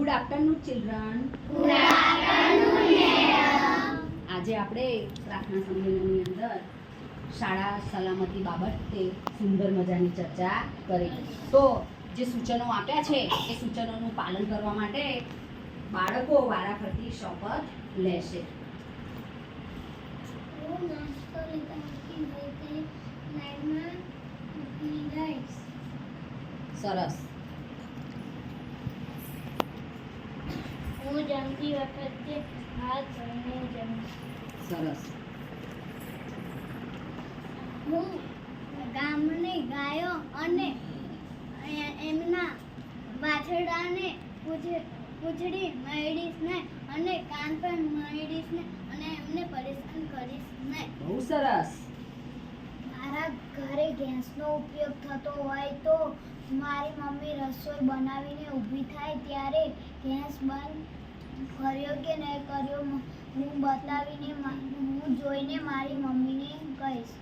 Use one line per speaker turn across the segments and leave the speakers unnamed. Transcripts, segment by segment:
Good afternoon children આજે આપણે પ્રાર્થના સંમેલનની અંદર શાળા સલામતી બાબતે સુંદર મજાની ચર્ચા કરી. તો જે સૂચનો આપ્યા છે એ સૂચનોનું પાલન કરવા માટે બાળકો વારાફરતી શપથ લેશે. સરસ.
હું જમતી વખતે હાથ ધોઈને
સરસ.
હું ગામની ગાયો અને એમના વાછડાને પૂછ- પૂંછડી મળીશ ને અને કાન પણ મળીશ ને અને એમને પરેશાન કરીશ ને.
બહુ સરસ.
મારા ઘરે ગેસનો ઉપયોગ થતો હોય તો મારી મમ્મી રસોઈ બનાવીને ઊભી થાય ત્યારે ગેસ બંધ કર્યો કે નહીં કર્યો હું બતાવીને હું જોઈને મારી મમ્મીને કહીશ.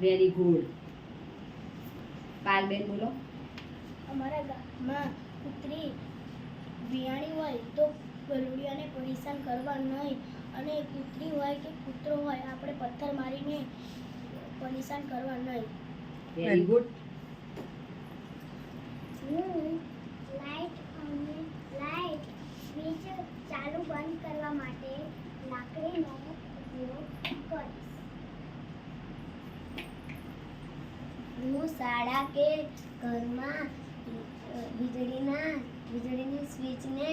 વેરી ગુડ પાલબેન બોલો.
અમારા ગામમાં કૂતરી વિયાણી હોય તો ગલુડિયાને પરેશાન કરવા નહીં. અને કૂતરી હોય કે કૂતરો હોય આપણે પથ્થર મારીને પરેશાન કરવા નહીં.
વેરી ગુડ
હું લાઈટ અને લાઈટ સ્વિચ ચાલુ બંધ કરવા માટે લાકડીનો ઉપયોગ કરીશ હું શાળા કે ઘરમાં વીજળીના વીજળીની સ્વિચને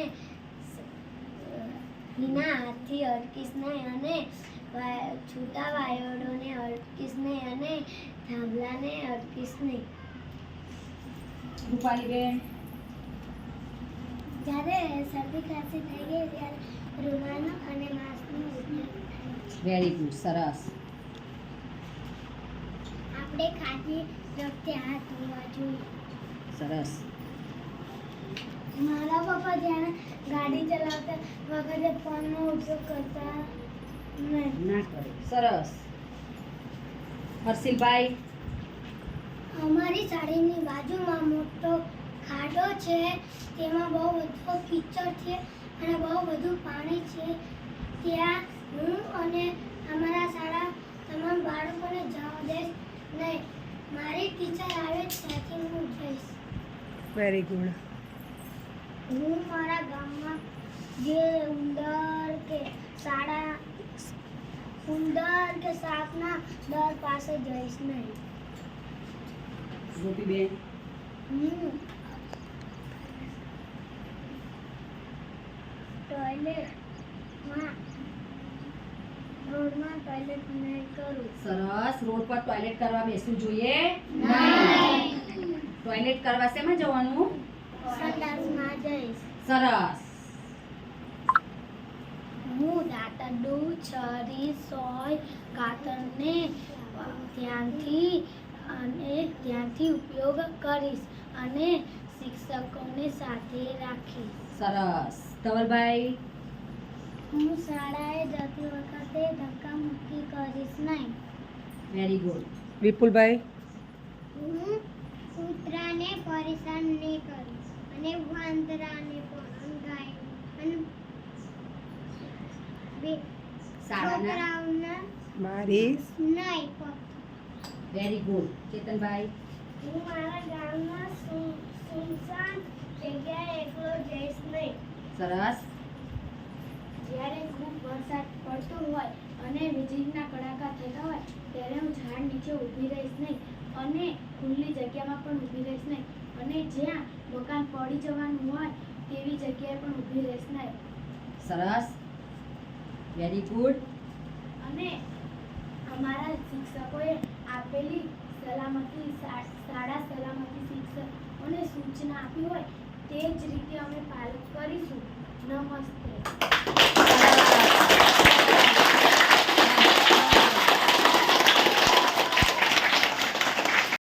વિના હાથથી અટકીશ નહીં અને છૂટા વાયરોને અટકીશ નહીં અને થાંભલાને અટકીશ નહીં.
રૂપાલીબેન
જ્યારે શરદી ખાંસી થઈ ગઈ ત્યારે રૂમાલનો અને માસ્કનો ઉપયોગ
વેરી ગુડ સરસ.
આપણે ખાતી વખતે હાથ ધોવા જોઈએ
સરસ.
મારા પપ્પા જ્યારે ગાડી ચલાવતા વખતે ફોનનો ઉપયોગ કરતા નહીં.
ના કરે. સરસ. હર્ષિલભાઈ?
અમારી શાળાની બાજુમાં મોટો ખાડો છે તેમાં બહુ બધો કિચડ છે અને બહુ બધું પાણી છે. ત્યાં હું અને અમારા શાળા તમામ બાળકોને જવા દઈશ. નહીં મારી ટીચર આવે ત્યાંથી હું જઈશ.
વેરી ગુડ
હું મારા ગામમાં જે ઉંદર કે સાડા ઉંદર કે સાપના દર પાસે જઈશ નહીં.
ગોપીબેન
હું ટોયલેટમાં રોડમાં ટોયલેટ નહીં કરું.
સરસ રોડ પર ટોયલેટ કરવા બેસવું જોઈએ? નહીં. ટોયલેટ કરવા શેમાં જવાનું?
સંડાસમાં જઈશ.
સરસ.
હું દાંતરડું છરી સોય કાતરને ત્યાંથી અને ત્યાંથી ઉપયોગ કરીશ અને શિક્ષકોને સાથે રાખીશ.
સરસ. ધવલભાઈ?
હું શાળાએ જતી વખતે ધક્કા મુક્કી કરીશ નહીં.
વેરી ગુડ
વિપુલભાઈ?
હું કૂતરાને પરેશાન નહીં કરીશ અને વાંદરાને પણ ગાય અને છોકરાઓના
મારીશ
નહીં
વેરી ગુડ ચેતનભાઈ?
હું મારા ગામમાં સુન- સુનસાન જગ્યાએ એકલો જઈશ નહીં.
સરસ.
જ્યારે ખૂબ વરસાદ પડતો હોય અને વીજળીના કડાકા થતા હોય ત્યારે હું ઝાડ નીચે ઊભી રહીશ નહીં અને ખુલ્લી જગ્યામાં પણ ઊભી રહીશ નહીં. અને જ્યાં મકાન પડી જવાનું હોય તેવી જગ્યાએ પણ ઊભી રહીશ નહીં.
સરસ. વેરી ગુડ
અને અમારા શિક્ષકોએ આપેલી સલામતી શાળા સલામતી શિક્ષકોને સૂચના આપી હોય તે જ રીતે અમે પાલન કરીશું. નમસ્તે.